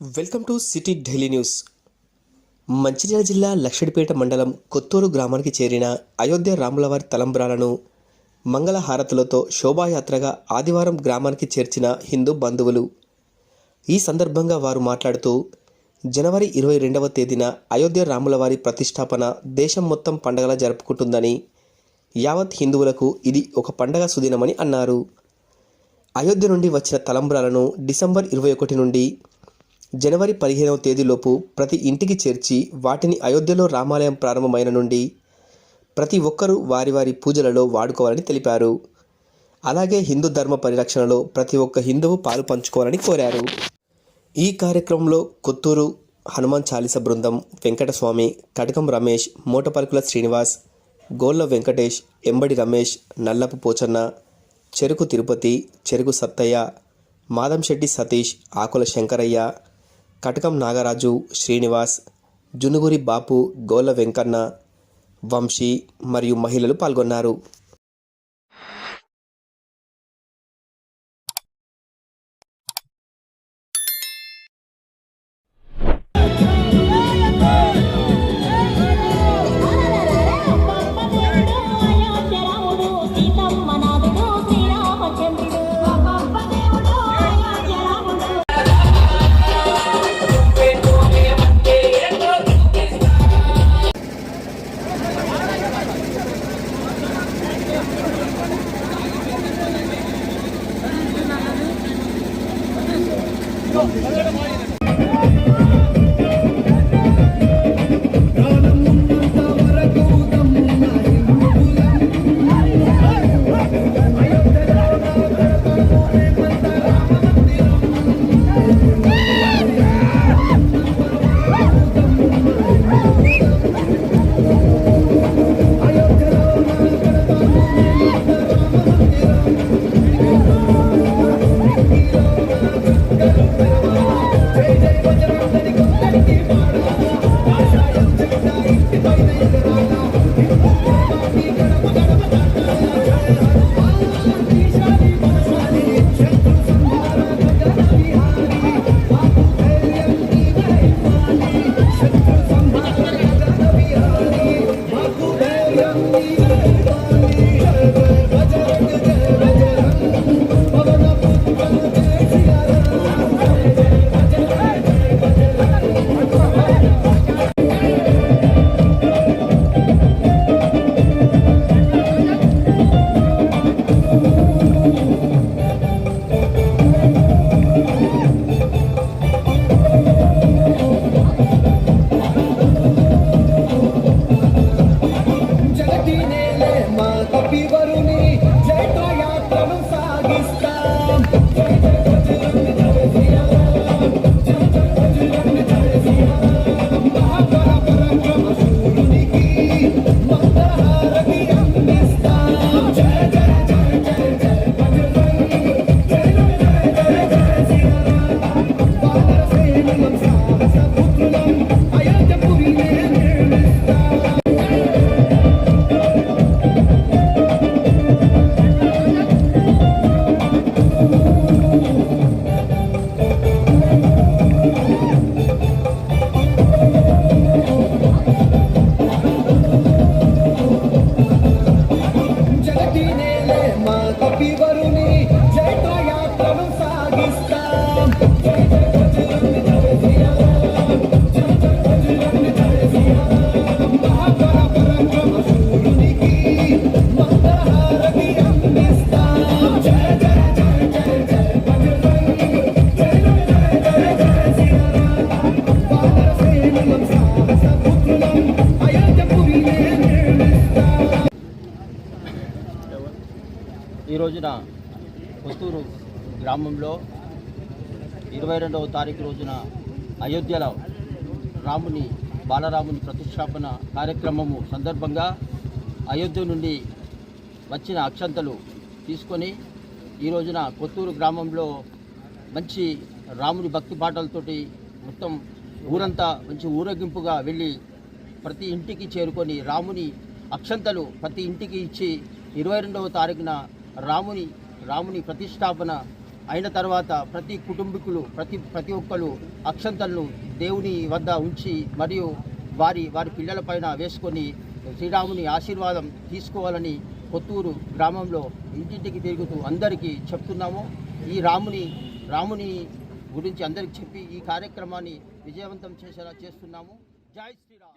Welcome to city Delhi news. Mancherial జిల్లా లక్షడిపేట మండలం కొత్తూరు గ్రామానికి చేరిన అయోధ్య రాములవారి తలంబ్రాలను మంగళహారతులతో శోభాయాత్రగా ఆదివారం గ్రామానికి చేర్చిన హిందూ బంధువులు. ఈ సందర్భంగా వారు మాట్లాడుతూ జనవరి ఇరవై రెండవ తేదీన అయోధ్య రాములవారి ప్రతిష్టాపన దేశం మొత్తం పండగలా జరుపుకుంటుందని యావత్ హిందువులకు ఇది ఒక పండగ సుదినమని అన్నారు. అయోధ్య నుండి వచ్చిన తలంబ్రాలను డిసెంబర్ ఇరవై ఒకటి నుండి జనవరి పదిహేనవ తేదీలోపు ప్రతి ఇంటికి చేర్చి వాటిని అయోధ్యలో రామాలయం ప్రారంభమైన నుండి ప్రతి ఒక్కరూ వారి వారి పూజలలో వాడుకోవాలని తెలిపారు. అలాగే హిందూ ధర్మ పరిరక్షణలో ప్రతి ఒక్క హిందువు పాలు పంచుకోవాలని కోరారు. ఈ కార్యక్రమంలో కొత్తూరు హనుమాన్ చాలీస బృందం వెంకటస్వామి కటకం రమేష్ మూటపరుకుల శ్రీనివాస్ గోళ్ళ వెంకటేష్ ఎంబడి రమేష్ నల్లపు పోచన్న చెరుకు తిరుపతి చెరుకు సత్తయ్య మాదంశెట్టి సతీష్ ఆకుల శంకరయ్య కటకం నాగరాజు శ్రీనివాస్ జునుగురి బాపు గోల వెంకన్న వంశీ మరియు మహిళలు పాల్గొన్నారు. ఈ రోజున కొత్తూరు గ్రామంలో ఇరవై రెండవ తారీఖు రోజున అయోధ్యలో రాముని బాలరాముని ప్రతిష్టాపన కార్యక్రమము సందర్భంగా అయోధ్య నుండి వచ్చిన అక్షంతలు తీసుకొని ఈ రోజున కొత్తూరు గ్రామంలో మంచి రాముని భక్తి పాటలతోటి మొత్తం ఊరంతా మంచి ఊరేగింపుగా వెళ్ళి ప్రతి ఇంటికి చేరుకొని రాముని అక్షంతలు ప్రతి ఇంటికి ఇచ్చి ఇరవై రెండవ తారీఖున రాముని రాముని ప్రతిష్టాపన అయిన తర్వాత ప్రతి కుటుంబీకులు ప్రతి ప్రతి ఒక్కరు అక్షంతలను దేవుని వద్ద ఉంచి మరియు వారి వారి పిల్లలపైన వేసుకొని శ్రీరాముని ఆశీర్వాదం తీసుకోవాలని కొత్తూరు గ్రామంలో ఇంటింటికి తిరుగుతూ అందరికీ చెప్తున్నాము. ఈ రాముని రాముని గురించి అందరికి చెప్పి ఈ కార్యక్రమాన్ని విజయవంతం చేసేలా చేస్తున్నాము. జై శ్రీరామ్.